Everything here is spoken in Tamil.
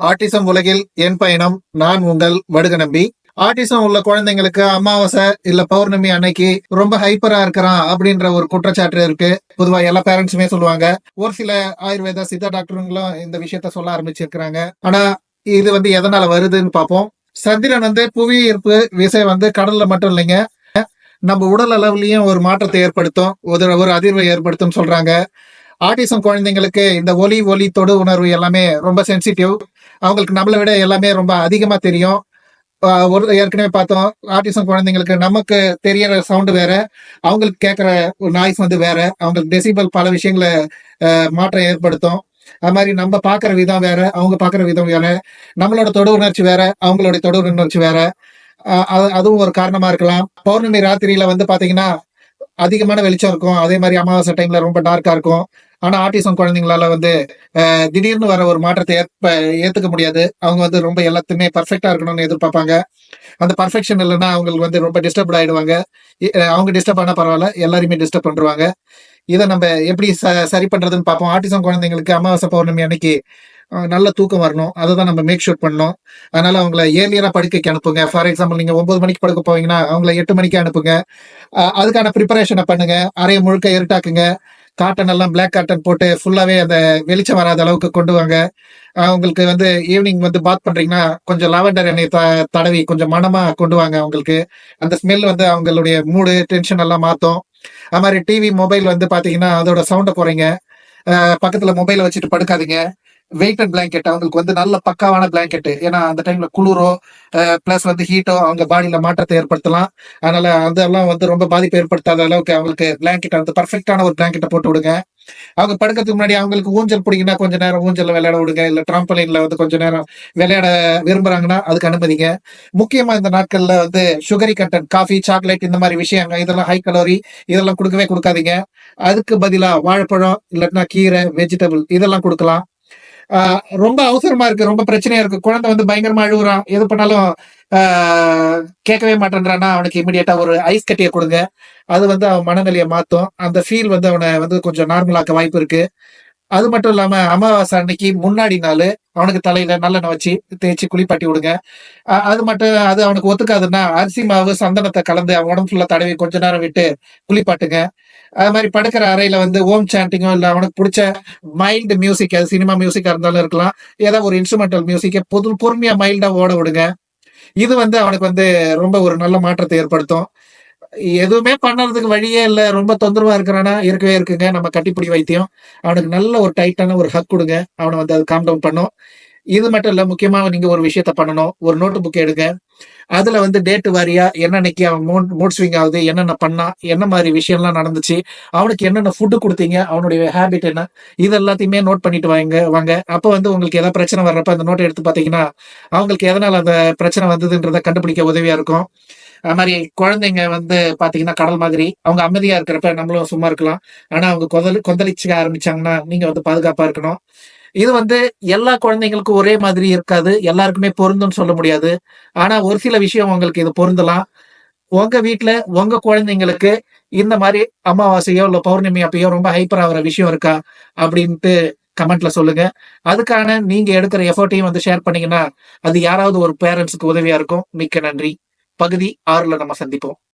ஆட்டிசம் உலகில் என் பயணம் நான் உங்கள் வடுக நம்பி. ஆட்டிசம் உள்ள குழந்தைங்களுக்கு அமாவாசை இல்ல பௌர்ணமி அன்னைக்கு ரொம்ப ஹைப்பரா இருக்கிறான் அப்படின்ற ஒரு குற்றச்சாட்டு இருக்கு. பொதுவா எல்லா பேரண்ட்ஸுமே சொல்லுவாங்க. ஒரு சில ஆயுர்வேத சித்தா டாக்டருங்களும் இந்த விஷயத்த சொல்ல ஆரம்பிச்சிருக்கிறாங்க. ஆனா இது வந்து எதனால வருதுன்னு பார்ப்போம் சந்திரன் வந்து புவி ஈர்ப்பு விசை வந்து கடல்ல மட்டும் இல்லைங்க. நம்ம உடல் அளவுலயும் ஒரு மாற்றத்தை ஏற்படுத்தும். ஒரு ஒரு அதிர்வை ஏற்படுத்தும் சொல்றாங்க. ஆட்டிசம் குழந்தைங்களுக்கு இந்த ஒலி ஒலி தொடு உணர்வு எல்லாமே ரொம்ப சென்சிட்டிவ் அவங்களுக்கு நம்மளை விட எல்லாமே ரொம்ப அதிகமா தெரியும். ஒரு ஏற்கனவே பார்த்தோம் ஆட்டிசம் குழந்தைங்களுக்கு நமக்கு தெரியற சவுண்டு வேற அவங்களுக்கு கேட்குற ஒரு நாய்ஸ் வந்து வேற அவங்களுக்கு டெசிபல் பல விஷயங்களை ஆஹ் மாற்றம் ஏற்படுத்தும். அது மாதிரி நம்ம பார்க்குற விதம் வேற அவங்க பார்க்குற விதம் வேற நம்மளோட தொடு உணர்ச்சி வேற அவங்களோட தொடு உணர்ச்சி வேற. ஆஹ் அதுவும் ஒரு காரணமா இருக்கலாம். பௌர்ணமி ராத்திரியில வந்து பாத்தீங்கன்னா அதிகமான வெளிச்சம் இருக்கும். அதே மாதிரி அமாவாசை டைம்ல ரொம்ப டார்க்கா இருக்கும். ஆனா ஆட்டிசம் குழந்தைங்களால வந்து திடீர்னு வர ஒரு மாற்றத்தை ஏற்ப ஏத்துக்க முடியாது. அவங்க வந்து ரொம்ப எல்லாத்தையுமே பர்ஃபெக்டா இருக்கணும்னு எதிர்பார்ப்பாங்க. அந்த பர்ஃபெக்ஷன் இல்லைன்னா அவங்களுக்கு வந்து ரொம்ப டிஸ்டர்ப் ஆயிடுவாங்க. அவங்க டிஸ்டர்ப் ஆனா பரவாயில்ல எல்லாருமே டிஸ்டர்ப் பண்ணுவாங்க இதை நம்ம எப்படி ச- சரி பண்றதுன்னு பார்ப்போம். ஆட்டிசம் குழந்தைங்களுக்கு அமாவாசை பௌர்ணமி அன்னைக்கு நல்ல தூக்கம் வரணும். அதை தான் நம்ம மேக் ஷூட் பண்ணணும். அதனால அவங்கள ஏர்லியராக படுக்கைக்கு அனுப்புங்க. ஃபார் எக்ஸாம்பிள் நீங்கள் ஒன்பது மணிக்கு படுக்க போவீங்கன்னா அவங்கள எட்டு மணிக்கு அனுப்புங்க. அதுக்கான ப்ரிப்பரேஷனை பண்ணுங்க. அறைய முழுக்க இருட்டாக்குங்க. காட்டன் எல்லாம் பிளாக் காட்டன் போட்டு ஃபுல்லாகவே அந்த வெளிச்சம் வராத அளவுக்கு கொண்டு வாங்க. அவங்களுக்கு வந்து ஈவினிங் வந்து பாத் பண்ணுறீங்கன்னா கொஞ்சம் லாவெண்டர் எண்ணெய் த- தடவி கொஞ்சம் மனமாக கொண்டு வாங்க அவங்களுக்கு. அந்த ஸ்மெல் வந்து அவங்களுடைய மூடு டென்ஷன் எல்லாம் மாற்றும் அது மாதிரி டிவி மொபைல் வந்து பார்த்தீங்கன்னா அதோட சவுண்டை குறைங்க. பக்கத்தில் மொபைலை வச்சுட்டு படுக்காதீங்க. வெயிட்டட் பிளாங்கெட் அவங்களுக்கு வந்து நல்ல பக்காவான பிளாங்கெட் ஏன்னா அந்த டைம்ல குளிரோ பிளஸ் வந்து ஹீட்டோ அவங்க பாடியில மாற்றத்தை ஏற்படுத்தலாம். அதனால அதெல்லாம் வந்து ரொம்ப பாதிப்பு ஏற்படுத்தாத அளவுக்கு அவங்களுக்கு பிளாங்கெட் வந்து பர்ஃபெக்டான ஒரு பிளாங்கெட்டை போட்டு விடுங்க. அவங்க படுக்கிறதுக்கு முன்னாடி அவங்களுக்கு ஊஞ்சல் பிடிக்குன்னா கொஞ்ச நேரம் ஊஞ்சல்ல விளையாட விடுங்க. இல்ல ட்ராம்பலின்ல வந்து கொஞ்ச நேரம் விளையாட விரும்புறாங்கன்னா அதுக்கு அனுமதிங்க. முக்கியமா இந்த நாட்கள்ல வந்து சுகரி கண்டென்ட் காஃபி சாக்லேட் இந்த மாதிரி விஷயங்கள் இதெல்லாம் ஹை கலோரி இதெல்லாம் கொடுக்கவே கொடுக்காதீங்க. அதுக்கு பதிலா வாழைப்பழம் இல்லாட்டினா கீரை வெஜிடபிள் இதெல்லாம் கொடுக்கலாம். ரொம்ப அவசரமா இருக்கு ரொம்ப பிரச்சனையா இருக்கு. குழந்தை வந்து பயங்கரமா அழுகுறான். எது பண்ணாலும் கேட்கவே மாட்டேன்றான்னா அவனுக்கு இமீடியட்டா ஒரு ஐஸ் கட்டியை கொடுங்க. அது வந்து அவன் மனநிலையை மாத்தும். அந்த ஃபீல் வந்து அவனை வந்து கொஞ்சம் நார்மலாக்க வாய்ப்பு இருக்கு. அது மட்டும் இல்லாம அமாவாசை அன்னைக்கு முன்னாடி நாள் அவனுக்கு தலையில நல்லெண்ணெய் வச்சு தேய்ச்சி குளிப்பாட்டி விடுங்க. அது மட்டும் அது அவனுக்கு ஒத்துக்காதுன்னா அரிசி மாவு சந்தனத்தை கலந்து அவன் உடம்பு ஃபுல்லா தடவி கொஞ்ச நேரம் விட்டு குளிப்பாட்டுங்க. அது மாதிரி படுக்கிற அறையில வந்து ஓம் சாண்டிங்கோ இல்ல அவனுக்கு பிடிச்ச மைல்டு மியூசிக் அது சினிமா மியூசிக்கா இருந்தாலும் இருக்கலாம். ஏதாவது ஒரு இன்ஸ்ட்ருமெண்டல் மியூசிக்கை பொது பொறுமையா மைல்டா ஓட விடுங்க. இது வந்து அவனுக்கு வந்து ரொம்ப ஒரு நல்ல மாற்றத்தை ஏற்படுத்தும். எதுவுமே பண்ணறதுக்கு வழியே இல்ல ரொம்ப தொந்தரவா இருக்கிறானா? இருக்கவே இருக்குங்க. நம்ம கட்டிப்பிடி வைத்தியம். அவனுக்கு நல்ல ஒரு டைட்டான ஒரு ஹக் கொடுங்க. அவனை வந்து அது காம் டவுன் பண்ணும். இது மட்டும் இல்ல முக்கியமாக நீங்க ஒரு விஷயத்த பண்ணணும். ஒரு நோட்டு புக் எடுங்க. அதுல வந்து டேட் வாரியா என்னன்னைக்கு அவன் மூட் மூட் ஸ்விங் ஆகுது என்னென்ன பண்ணா என்ன மாதிரி விஷயம்லாம் நடந்துச்சு அவனுக்கு என்னென்ன ஃபுட்டு கொடுத்தீங்க அவனுடைய ஹேபிட் என்ன இது எல்லாத்தையுமே நோட் பண்ணிட்டு வாங்க வாங்க. அப்போ வந்து உங்களுக்கு ஏதாவது பிரச்சனை வர்றப்ப அந்த நோட்டை எடுத்து பார்த்தீங்கன்னா அவங்களுக்கு எதனால அந்த பிரச்சனை வந்ததுன்றதை கண்டுபிடிக்க உதவியா இருக்கும். அது மாதிரி குழந்தைங்க வந்து பாத்தீங்கன்னா கடல் மாதிரி அவங்க அமைதியா இருக்கிறப்ப நம்மளும் சும்மா இருக்கலாம். ஆனா அவங்க கொதல் கொந்தளிச்சுக்க ஆரம்பிச்சாங்கன்னா நீங்க வந்து பாதுகாப்பா இருக்கணும். இது வந்து எல்லா குழந்தைங்களுக்கும் ஒரே மாதிரி இருக்காது. எல்லாருக்குமே பொருந்தும்னு சொல்ல முடியாது. ஆனா ஒரு சில விஷயம் உங்களுக்கு இது பொருந்தலாம். உங்க வீட்டுல உங்க குழந்தைங்களுக்கு இந்த மாதிரி அமாவாசையோ இல்ல பௌர்ணமி அப்பயோ ரொம்ப ஹைப்பர் ஆகிற விஷயம் இருக்கா அப்படின்ட்டு கமெண்ட்ல சொல்லுங்க. அதுக்கான நீங்க எடுக்கிற எஃபர்ட்டையும் வந்து ஷேர் பண்ணீங்கன்னா அது யாராவது ஒரு பேரண்ட்ஸுக்கு உதவியா இருக்கும். மிக்க நன்றி. பகுதி ஆறுல நம்ம சந்திப்போம்.